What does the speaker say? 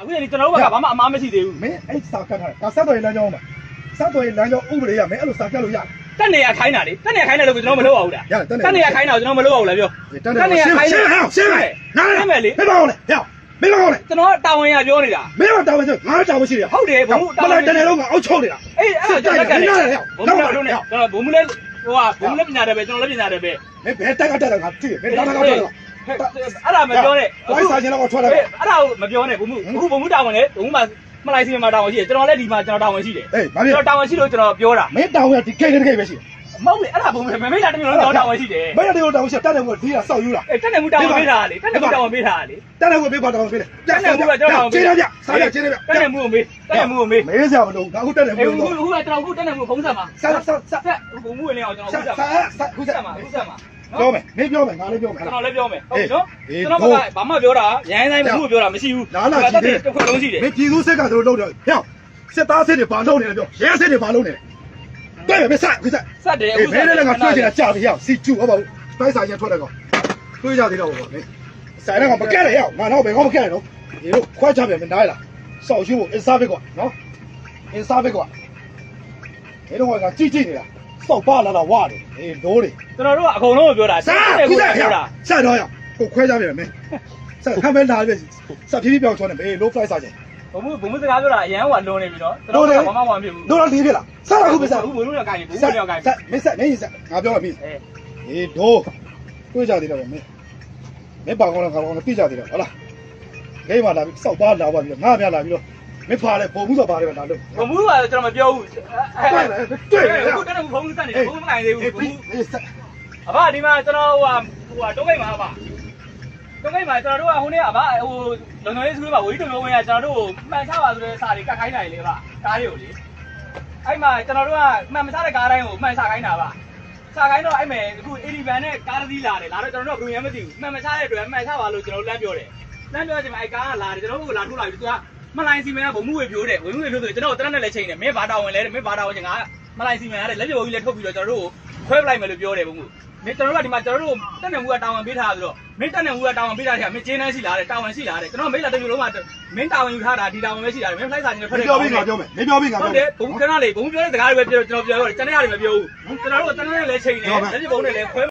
အခုညီကျွန်တော်တို့ဘက်ကဘာမှအမားမရှိသေးဘူးမင်းအဲ့စာကတ်ထားတယ်ဒါဆက်တော်ရေးလမ်းကြောင်းမှာဆက်တော်ရေးလမ်းကြောင်းဥပဒေရမင်းအဲ့လိုစာကတ်လို့ရတယ်တက်နေရခိုင်းတာလေတက်နေရခိုင်းတယ်လို့ကျွန်တော်မလုပ်အောင်လားရတယ်တက်နေတက်နေရခိုင်းတာကိုကျွန်တော်မလုပ်အောင်လားပြောတက်နေရှင်းရှင်းဟဲ့ရှင်းမယ်ငါရှင်းမယ်လေမင်းမအောင်လေဟဲ့မင်းမအောင်လေကျွန်တော်တာဝန်ရပြောနေတာမင်းမတောင်းမရှိငါတောင်းမရှိတယ်ဟုတ်တယ်ဘုံမလိုက်တနေတော့ငါအောက်ချုပ်နေတာအေးအဲ့ဒါကျွန်တော်ကလည်းဘုံမလို့နဲ့ကျွန်တော်ဘုံမလဲဟိုကဘုံမလဲပညာတယ်ပဲကျွန်တော်လည်းပညာတယ်ပဲမင်းဘယ်တက်ကတက်တယ်ငါသိတယ်မင်းတက်ကတက်တယ် အဲ့ဒါမပြောနဲ့ဘိုင်းစာချင်းတော့ထွက်လာအဲ့ဒါကိုမပြောနဲ့ဘုံမအခုဘုံမတာဝန်လေဘုံမမလိုက်စီမှာတာဝန်ရှိတယ်ကျွန်တော်လည်းဒီမှာကျွန်တော်တာဝန်ရှိတယ်အေးမင်းကျွန်တော်တာဝန်ရှိလို့ကျွန်တော်ပြောတာမင်းတောင်းရဒီကိတ်တဲ့ကိတ်ပဲရှိတယ်မဟုတ်လေအဲ့ဒါဘုံမမေးတာတမျိုးလုံးကျွန်တော်တာဝန်ရှိတယ်မင်းတို့တောင်းရှိတက်တယ်ကိုဒီကစောက်ယူလာအေးတက်နေမှုတာဝန်ပေးတာလေတက်နေမှုတာဝန်ပေးတာလေတက်တယ်ကိုပေးပါတောင်းပေးတယ်ကျေးရပြစားရကျေးရပြတက်နေမှုကိုမေးတက်နေမှုကိုမေးမေးစရာမလိုငါအခုတက်တယ်အေးမို့ဟိုဟိုကကျွန်တော်အခုတက်နေမှုဖုံးဆက်မှာဆက်ဆက်ဆက်ဆက်ဘုံမှုဝင်နေအောင်ကျွန်တော်ဆက်ဖုံးဆက်ဆက်မှာဆက်ခုဖုံးဆက်ဆက်မှာဖုံးဆက်မှာ ပြောမယ်မင်းပြောမယ်ငါလည်းပြောမယ်ကျွန်လားတော်လည်းပြောမယ်ဟုတ်ပြီနော်ကျွန်တော်ကဘာမှပြောတာရိုင်းတိုင်းမှုပြောတာမရှိဘူးတစ်ခွက်လုံးရှိတယ်မင်းပြည်သူစစ်ကတို့လုပ်တယ်ဟဲ့စစ်သားစစ်တွေဘာလုပ်နေလဲပြောရဲစစ်တွေဘာလုပ်နေလဲတွေ့မယ်မဆက်ခုဆက်ဆက်တယ်အေးအခုမင်းလည်းငါတွေ့ချင်တာကြာပြီဟဲ့စီကျူဟုတ်ပါဘူးတိုက်ဆိုင်ရထွက်တယ်ကောတွေ့ကြသေးတော့ဘောမင်းဆိုင်တော့မကဲရဟဲ့ငါတော့ဘယ်ကောမကဲရတော့ဒီလိုခွဲချပြန်မနားလားစောက်ရှိဖို့အစားပဲကွာနော်အစားပဲကွာဒီတော့ကကြည့်ကြည့်နေတာ စောက်ပါလာတော့ဝါတယ်အေးဒိုးတွေကျွန်တော်တို့ကအကုန်လုံးကိုပြောတာစားတယ်ခုကိုစားပြောတာဆက်တော့ရကိုခွဲကြပြန်မယ်ဆက်ခမ်းမဲလာပြီဆက်ဖြည်းဖြည်းပြောင်းချောနေဘေး low flight စားချင်ဘုံမှုဘုံမှုစကားပြောတာအရန်ဟိုကလွန်နေပြီနော်ကျွန်တော်ကဘာမှမဖြစ်ဘူးတို့တော့လေးပြလားဆက်တော့ခုပဲဆက်အခုဘုံမှုရောကိုင်းဘုံဆက်မှုရောကိုင်းဆက်မင်းဆက်မင်းဆက်ငါပြောမှာပြီအဲအေးဒိုးတွေ့ကြသေးတယ်ဗျမင်းမင်းပါကောင်းလားကောင်းလားပြကြသေးတယ်ဟုတ်လားဂိမ်းမှာလာပြီးစောက်ပါလာပါပြီးငါပြလာပြီးတော့ မင်းဖားလဲပုံမှုတော့ပါတယ်ဗျလာလို့ဘုံမှုကကျွန်တော်မပြောဘူးတွေ့တယ်တွေ့တယ်အခုတက်နေဘုံမှုဆက်နေတယ်ဘုံမှုမကိုင်းသေးဘူးဘုံမှုအေးဆက်အဘဒီမှာကျွန်တော်ဟိုဟိုတုံးကိတ်မှာအဘတုံးကိတ်မှာကျွန်တော်တို့ကဟိုနေ့အဘဟိုလုံလုံလေးစကူးမှာဝီတုံလုံးဝင်ကကျွန်တော်တို့ကိုမှန်ချပါဆိုတဲ့စာတွေကတ်ခိုင်းနိုင်လေအဘကားလေးကိုလေအဲ့မှာကျွန်တော်တို့ကမှန်မချတဲ့ကားတိုင်းကိုမှန်ချခိုင်းတာပါစာခိုင်းတော့အဲ့မဲ့အခု80ဘန်နဲ့ကားတစ်စီးလာတယ်လာတော့ကျွန်တော်တို့ကဘယ်မှမသိဘူးမှန်မချတဲ့အတွက်မှန်ချပါလို့ကျွန်တော်လမ်းပြောတယ်လမ်းပြောချိန်မှာအဲ့ကားကလာတယ်ကျွန်တော်တို့ကလာထိုးလာပြီသူက မလိုင်းစီမန်ကဘုံမှုဝေပြိုးတယ်ဝေမှုဝေပြိုးဆိုကျွန်တော်တို့တရက်နဲ့လည်းချိန်တယ်မင်းဘာတော်ဝင်လဲမင်းဘာတော်ဝင်ချင်ကမလိုင်းစီမန်ရတယ်လက်ပြဘုံကြီးလည်းထုတ်ပြီးတော့ကျွန်တော်တို့ကိုခွဲပလိုက်မယ်လို့ပြောတယ်ဘုံမှုမင်းကျွန်တော်တို့ကဒီမှာကျွန်တော်တို့တက်နေမှုကတာဝန်ပေးထားဆိုတော့မင်းတက်နေမှုကတာဝန်ပေးထားတယ်မင်းကျင်းနှန်းရှိလားတဲ့တာဝန်ရှိလားတဲ့ကျွန်တော်မိတ်လာတစ်မျိုးလုံးကမင်းတာဝန်ယူထားတာဒီတာဝန်ပဲရှိတာမင်းဖလိုက်စာချင်းထွက်တယ်ပြောပြီးငါပြောမယ်မင်းပြောပြီးငါဟုပြောတ်တယ်ဘုံကနလေးဘုံပြောတဲ့စကားတွေပဲပြောကျွန်တော်ပြောတော့ကျွန်တော်ရတယ်မပြောဘူးကျွန်တော်တို့ကတန်းနဲ့လည်းချိန်တယ်လက်ပြဘုံနဲ့လည်းခွဲ